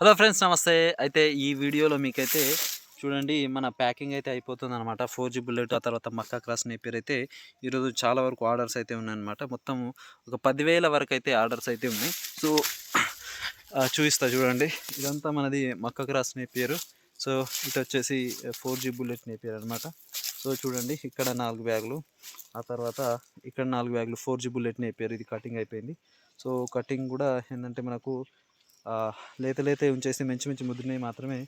Hello friends నమస్తే. అయితే ఈ వీడియోలో మీకైతే చూడండి మన ప్యాకింగ్ అయితే అయిపోతుంది అనమాట ఫోర్ జీ బుల్లెట్ ఆ తర్వాత మక్కా క్రాస్ నేపేర్ అయితే ఈరోజు చాలా వరకు ఆర్డర్స్ అయితే ఉన్నాయన్నమాట. మొత్తం ఒక పదివేల వరకు అయితే ఆర్డర్స్ అయితే ఉన్నాయి. సో చూపిస్తా చూడండి. ఇదంతా మనది మక్కా క్రాస్ నేపేరు సో ఇటు వచ్చేసి ఫోర్ జీ బుల్లెట్ నేపేరు అనమాట సో చూడండి ఇక్కడ నాలుగు బ్యాగులు. ఆ తర్వాత ఇక్కడ నాలుగు బ్యాగులు ఫోర్ జీ బుల్లెట్ నేపేరు ఇది కటింగ్ అయిపోయింది. సో కటింగ్ కూడా ఏంటంటే మనకు లేత లేత ఉంచేసి మంచి మంచి ముద్రని మాత్రమే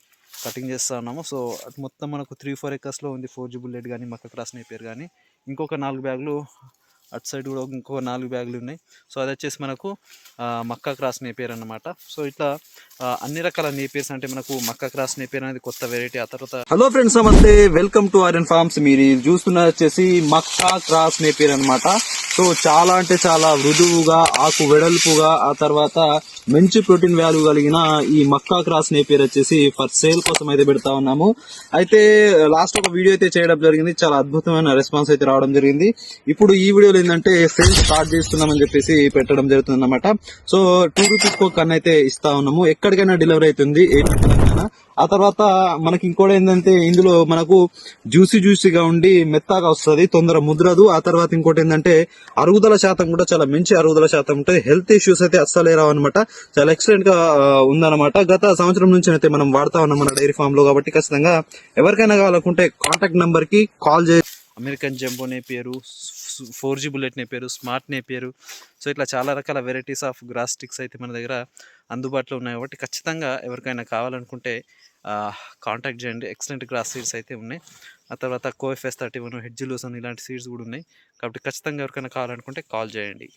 కటింగ్ చేస్తూ ఉన్నాము. సో అటు మొత్తం మనకు త్రీ ఫోర్ ఎకర్స్లో ఉంది ఫోర్ జీ బుల్లెట్ కానీ మక్క క్రాస్ నేపేరు కానీ ఇంకొక నాలుగు బ్యాగులు అటు సైడ్ కూడా ఇంకొక నాలుగు బ్యాగులు ఉన్నాయి. సో అది వచ్చేసి మనకు మక్కా క్రాస్ నేపేర్ అనమాట సో ఇట్లా అన్ని రకాల నేపేర్స్ అంటే మనకు మక్కా క్రాస్ నేపేర్ అనేది కొత్త వెరైటీ ఆ తర్వాత హలో ఫ్రెండ్స్ నమస్తే. వెల్కమ్ టు ఆర్యన్ ఫార్మ్స్ మీరు ఇది చూస్తున్నది వచ్చేసి మక్కా క్రాస్ నేపేర్ అనమాట సో చాలా అంటే చాలా మృదువుగా ఆకు వెడల్పుగా ఆ తర్వాత మంచి ప్రోటీన్ వాల్యూ కలిగిన ఈ మక్కా క్రాస్ నేపేర్ వచ్చేసి ఫర్ సేల్ కోసం అయితే పెడతా ఉన్నాము. అయితే లాస్ట్ ఒక వీడియో అయితే చేయడం జరిగింది. చాలా అద్భుతమైన రెస్పాన్స్ అయితే రావడం జరిగింది. ఇప్పుడు ఈ వీడియోలో ఏంటంటే సేల్ స్టార్ట్ చేస్తున్నామని చెప్పేసి పెట్టడం జరుగుతుంది అనమాట సో టూ రూపీస్ కన్నా అయితే ఇస్తా ఉన్నాము. ఎక్కడికైనా డెలివరీ అవుతుంది. ఏ ఆ తర్వాత మనకి ఇంకోటి ఏంటంటే ఇందులో మనకు జ్యూసీ జ్యూసీగా ఉండి మెత్తగా వస్తుంది తొందర ముద్రదు. ఆ తర్వాత ఇంకోటి ఏంటంటే అరుగుదల శాతం కూడా చాలా మంచి అరుగుదల శాతం ఉంటుంది. హెల్త్ ఇష్యూస్ అయితే అస్సలే రావు అనమాట చాలా ఎక్సలెంట్గా ఉందన్నమాట. గత సంవత్సరం నుంచి అయితే మనం వాడుతా ఉన్నాం మన డైరీ ఫామ్లో కాబట్టి ఖచ్చితంగా ఎవరికైనా కావాలనుకుంటే కాంటాక్ట్ నంబర్కి కాల్ చేసి American jumbo Napier four G bullet Napier smart Napier so ఇట్లా చాలా రకాల వెరైటీస్ ఆఫ్ గ్రాస్ స్టిక్స్ అయితే మన దగ్గర అందుబాటులో ఉన్నాయి. కాబట్టి ఖచ్చితంగా ఎవరికైనా కావాలనుకుంటే కాంటాక్ట్ చేయండి. ఎక్సలెంట్ గ్రాస్ సీడ్స్ అయితే ఉన్నాయి. ఆ తర్వాత కోఎఫ్ఎస్ థర్టీ వన్ హెడ్జిలోసన్ ఇలాంటి సీడ్స్ కూడా ఉన్నాయి. కాబట్టి ఖచ్చితంగా ఎవరికైనా కావాలనుకుంటే కాల్ చేయండి.